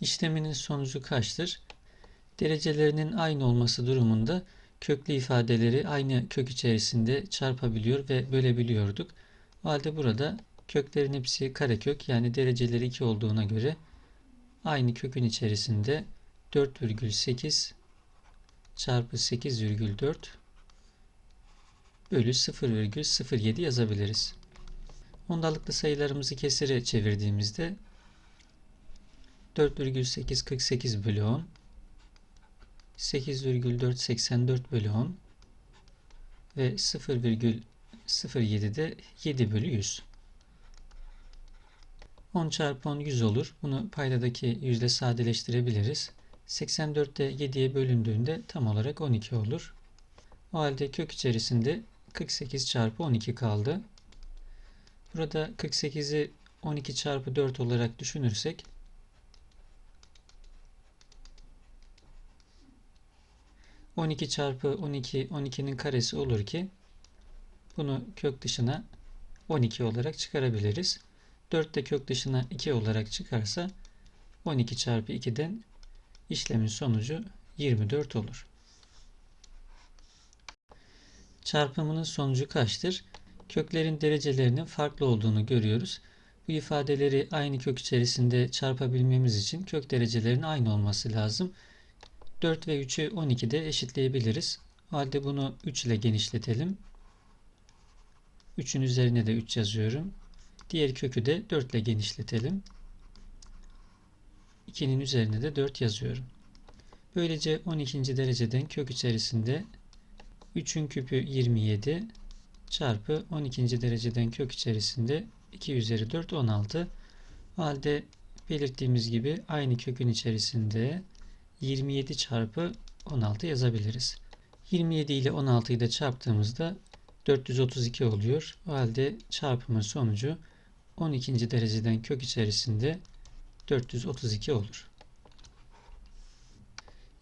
İşleminin sonucu kaçtır? Derecelerinin aynı olması durumunda köklü ifadeleri aynı kök içerisinde çarpabiliyor ve bölebiliyorduk. O halde burada köklerin hepsi karekök yani dereceleri 2 olduğuna göre aynı kökün içerisinde 4,8 çarpı 8,4 bölü 0,07 yazabiliriz. Ondalıklı sayılarımızı kesire çevirdiğimizde 4,8 48 bölü 10 8,4 84 bölü 10 ve 0,07 de 7 bölü 100. 10 çarpı 10 100 olur. Bunu paydadaki yüzle sadeleştirebiliriz. 84 de 7'ye bölündüğünde tam olarak 12 olur. O halde kök içerisinde 48 çarpı 12 kaldı. Burada 48'i 12 çarpı 4 olarak düşünürsek 12 çarpı 12 12'nin karesi olur ki bunu kök dışına 12 olarak çıkarabiliriz. 4 de kök dışına 2 olarak çıkarsa 12 çarpı 2'den işlemin sonucu 24 olur. Çarpımının sonucu kaçtır? Köklerin derecelerinin farklı olduğunu görüyoruz. Bu ifadeleri aynı kök içerisinde çarpabilmemiz için kök derecelerinin aynı olması lazım. 4 ve 3'ü 12'de eşitleyebiliriz. Halde bunu 3 ile genişletelim. 3'ün üzerine de 3 yazıyorum. Diğer kökü de 4 ile genişletelim. 2'nin üzerine de 4 yazıyorum. Böylece 12. dereceden kök içerisinde 3'ün küpü 27 çarpı 12. dereceden kök içerisinde 2 üzeri 4 16. O halde belirttiğimiz gibi aynı kökün içerisinde 27 çarpı 16 yazabiliriz. 27 ile 16'yı da çarptığımızda 432 oluyor. O halde çarpımın sonucu 12. dereceden kök içerisinde 432 olur.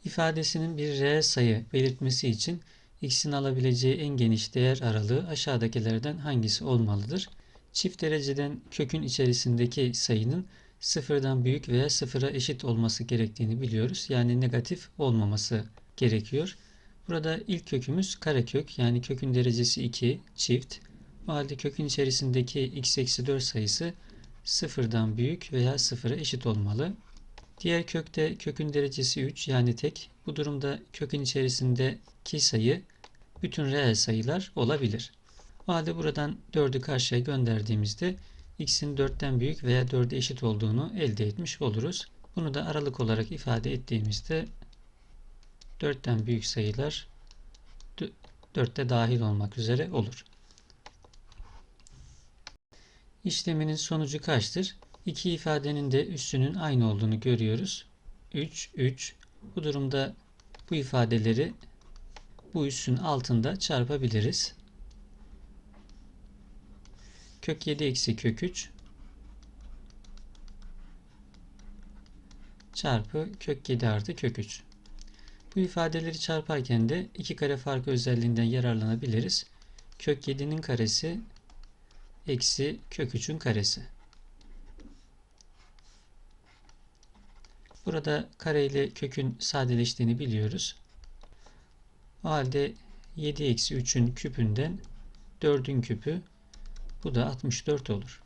İfadesinin bir reel sayı belirtmesi için x'in alabileceği en geniş değer aralığı aşağıdakilerden hangisi olmalıdır? Çift dereceden kökün içerisindeki sayının sıfırdan büyük veya sıfıra eşit olması gerektiğini biliyoruz. Yani negatif olmaması gerekiyor. Burada ilk kökümüz karekök yani kökün derecesi 2 çift. O halde kökün içerisindeki x eksi 4 sayısı sıfırdan büyük veya sıfıra eşit olmalı. Diğer kökte kökün derecesi 3 yani tek. Bu durumda kökün içerisindeki sayı bütün reel sayılar olabilir. O halde buradan 4'ü karşıya gönderdiğimizde x'in 4'ten büyük veya 4'e eşit olduğunu elde etmiş oluruz. Bunu da aralık olarak ifade ettiğimizde 4'ten büyük sayılar 4'te dahil olmak üzere olur. İşleminin sonucu kaçtır? İki ifadenin de üssünün aynı olduğunu görüyoruz. 3, 3. Bu durumda bu ifadeleri bu üssün altında çarpabiliriz. Kök 7 eksi kök 3 çarpı kök 7 artı kök 3. Bu ifadeleri çarparken de iki kare farkı özelliğinden yararlanabiliriz. Kök 7'nin karesi eksi kök 3'ün karesi. Burada kare ile kökün sadeleştiğini biliyoruz. O halde 7 eksi 3'ün küpünden 4'ün küpü bu da 64 olur.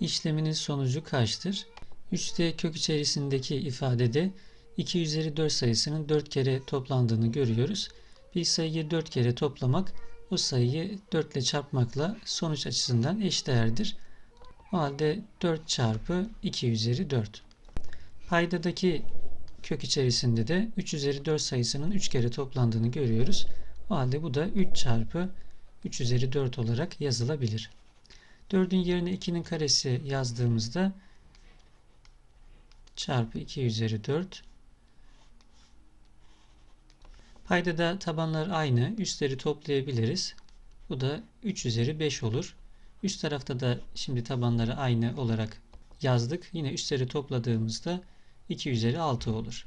İşleminin sonucu kaçtır? Üstte kök içerisindeki ifadede 2 üzeri 4 sayısının 4 kere toplandığını görüyoruz. Bir sayıyı 4 kere toplamak o sayıyı 4 ile çarpmakla sonuç açısından eşdeğerdir. O halde 4 çarpı 2 üzeri 4. Paydadaki kök içerisinde de 3 üzeri 4 sayısının 3 kere toplandığını görüyoruz. O halde bu da 3 çarpı 3 üzeri 4 olarak yazılabilir. 4'ün yerine 2'nin karesi yazdığımızda çarpı 2 üzeri 4 Paydada tabanlar aynı. Üstleri toplayabiliriz. Bu da 3 üzeri 5 olur. Üst tarafta da şimdi tabanları aynı olarak yazdık. Yine üstleri topladığımızda 2 üzeri 6 olur.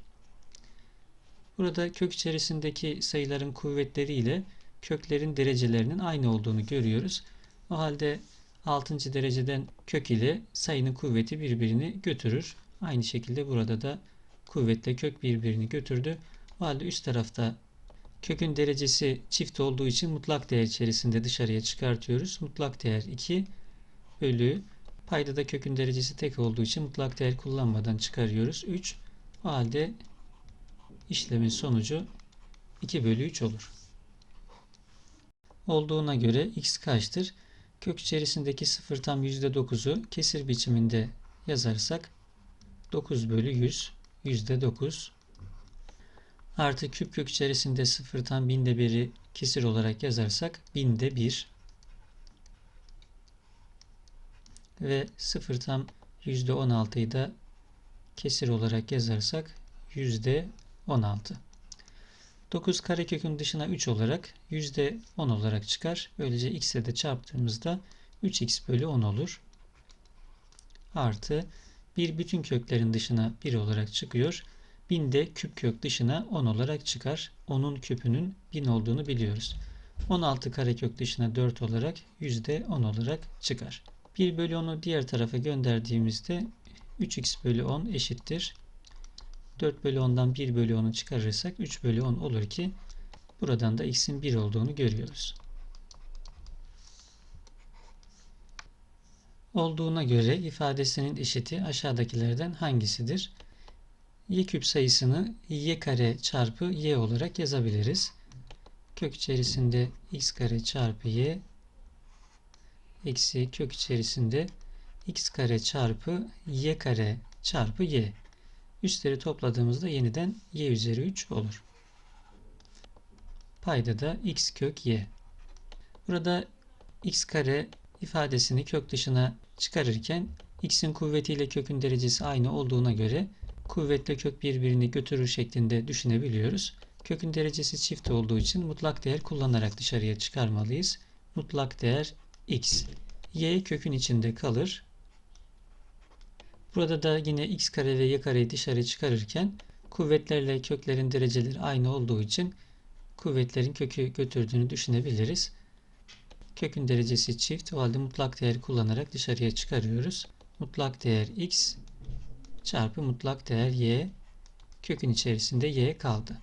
Burada kök içerisindeki sayıların kuvvetleri ile köklerin derecelerinin aynı olduğunu görüyoruz. O halde 6. dereceden kök ile sayının kuvveti birbirini götürür. Aynı şekilde burada da kuvvetle kök birbirini götürdü. O halde üst tarafta kökün derecesi çift olduğu için mutlak değer içerisinde dışarıya çıkartıyoruz. Mutlak değer 2 bölü payda da kökün derecesi tek olduğu için mutlak değer kullanmadan çıkarıyoruz. 3 o halde işlemin sonucu 2 bölü 3 olur. Olduğuna göre x kaçtır? Kök içerisindeki 0 tam %9'u kesir biçiminde yazarsak 9 bölü 100 %9 artı küp kök içerisinde 0 tam binde 1'i kesir olarak yazarsak binde 1 ve 0 tam %16'yı da kesir olarak yazarsak %16. 9 karekökün dışına 3 olarak %10 olarak çıkar. Böylece x'e de çarptığımızda 3x bölü 10 olur. Artı bir bütün köklerin dışına 1 olarak çıkıyor. 1000 de küp kök dışına 10 olarak çıkar. 10'un küpünün 1000 olduğunu biliyoruz. 16 karekök dışına 4 olarak %10 olarak çıkar. 1 bölü 10'u diğer tarafa gönderdiğimizde 3x bölü 10 eşittir 4 bölü 10'dan 1 bölü 10'u çıkarırsak 3 bölü 10 olur ki buradan da x'in 1 olduğunu görüyoruz. Olduğuna göre ifadesinin eşiti aşağıdakilerden hangisidir? y küp sayısını y kare çarpı y olarak yazabiliriz. Kök içerisinde x kare çarpı y eksi kök içerisinde x kare çarpı y kare çarpı y Üstleri topladığımızda yeniden y üzeri 3 olur. Payda da x kök y. Burada x kare ifadesini kök dışına çıkarırken x'in kuvvetiyle kökün derecesi aynı olduğuna göre kuvvetle kök birbirini götürür şeklinde düşünebiliyoruz. Kökün derecesi çift olduğu için mutlak değer kullanarak dışarıya çıkarmalıyız. Mutlak değer x. y kökün içinde kalır. Burada da yine x kare ve y kareyi dışarı çıkarırken kuvvetlerle köklerin dereceleri aynı olduğu için kuvvetlerin kökü götürdüğünü düşünebiliriz. Kökün derecesi çift. O halde mutlak değer kullanarak dışarıya çıkarıyoruz. Mutlak değer x çarpı mutlak değer y kökün içerisinde y kaldı.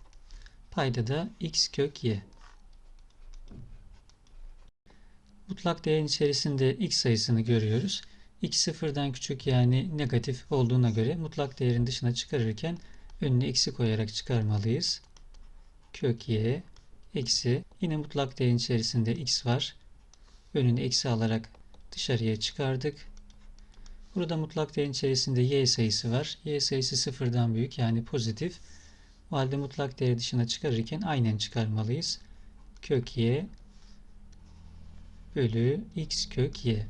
Payda da x kök y. Mutlak değerin içerisinde x sayısını görüyoruz x sıfırdan küçük yani negatif olduğuna göre mutlak değerin dışına çıkarırken önüne eksi koyarak çıkarmalıyız. Kök y eksi yine mutlak değerin içerisinde x var. Önünü eksi alarak dışarıya çıkardık. Burada mutlak değerin içerisinde y sayısı var. y sayısı sıfırdan büyük yani pozitif. O halde mutlak değeri dışına çıkarırken aynen çıkarmalıyız. Kök y bölü x kök y.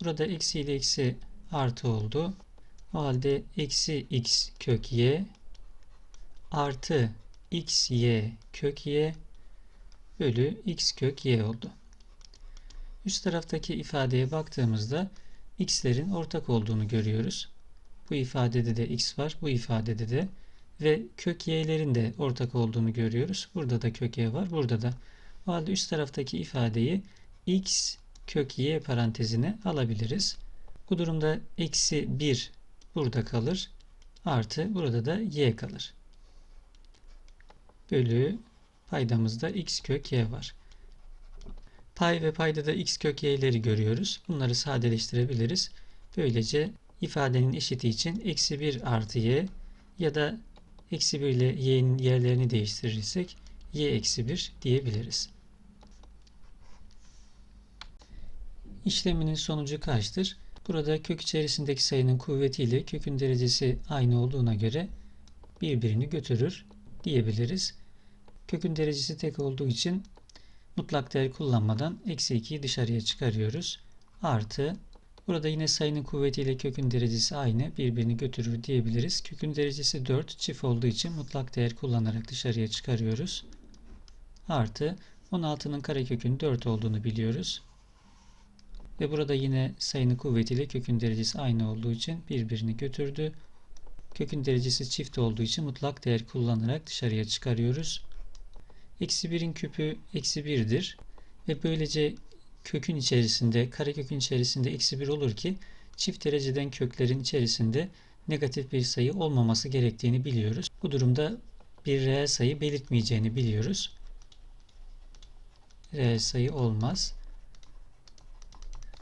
Burada eksi ile eksi artı oldu. O halde eksi x kök y artı x y kök y bölü x kök y oldu. Üst taraftaki ifadeye baktığımızda x'lerin ortak olduğunu görüyoruz. Bu ifadede de x var, bu ifadede de ve kök y'lerin de ortak olduğunu görüyoruz. Burada da kök y var, burada da. O halde üst taraftaki ifadeyi x kök y parantezine alabiliriz. Bu durumda eksi 1 burada kalır. Artı burada da y kalır. Bölü paydamızda x kök y var. Pay ve payda da x kök y'leri görüyoruz. Bunları sadeleştirebiliriz. Böylece ifadenin eşiti için eksi 1 artı y ya da eksi 1 ile y'nin yerlerini değiştirirsek y eksi 1 diyebiliriz. İşleminin sonucu kaçtır? Burada kök içerisindeki sayının kuvvetiyle kökün derecesi aynı olduğuna göre birbirini götürür diyebiliriz. Kökün derecesi tek olduğu için mutlak değer kullanmadan eksi 2'yi dışarıya çıkarıyoruz. Artı burada yine sayının kuvvetiyle kökün derecesi aynı birbirini götürür diyebiliriz. Kökün derecesi 4 çift olduğu için mutlak değer kullanarak dışarıya çıkarıyoruz. Artı 16'nın karekökün 4 olduğunu biliyoruz. Ve burada yine sayının kuvvetiyle kökün derecesi aynı olduğu için birbirini götürdü. Kökün derecesi çift olduğu için mutlak değer kullanarak dışarıya çıkarıyoruz. Eksi 1'in küpü eksi 1'dir. Ve böylece kökün içerisinde, karekökün içerisinde eksi 1 olur ki çift dereceden köklerin içerisinde negatif bir sayı olmaması gerektiğini biliyoruz. Bu durumda bir reel sayı belirtmeyeceğini biliyoruz. Reel sayı olmaz.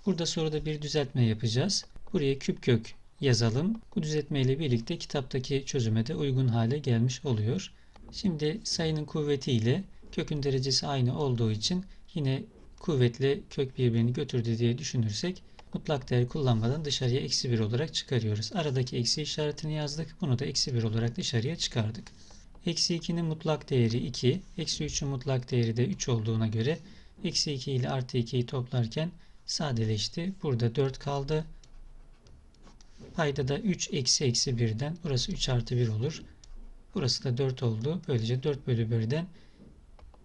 Burada soruda bir düzeltme yapacağız. Buraya küp kök yazalım. Bu düzeltme ile birlikte kitaptaki çözüme de uygun hale gelmiş oluyor. Şimdi sayının kuvveti ile kökün derecesi aynı olduğu için yine kuvvetle kök birbirini götürdü diye düşünürsek mutlak değer kullanmadan dışarıya eksi 1 olarak çıkarıyoruz. Aradaki eksi işaretini yazdık. Bunu da eksi 1 olarak dışarıya çıkardık. Eksi 2'nin mutlak değeri 2. Eksi 3'ün mutlak değeri de 3 olduğuna göre eksi 2 ile artı 2'yi toplarken sadeleşti. Burada 4 kaldı. Payda da 3 eksi eksi 1'den burası 3 artı 1 olur. Burası da 4 oldu. Böylece 4 bölü 1'den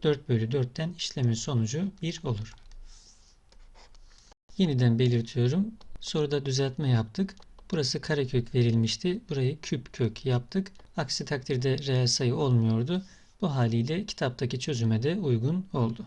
4 bölü 4'ten işlemin sonucu 1 olur. Yeniden belirtiyorum. Soruda düzeltme yaptık. Burası karekök verilmişti. Burayı küp kök yaptık. Aksi takdirde reel sayı olmuyordu. Bu haliyle kitaptaki çözüme de uygun oldu.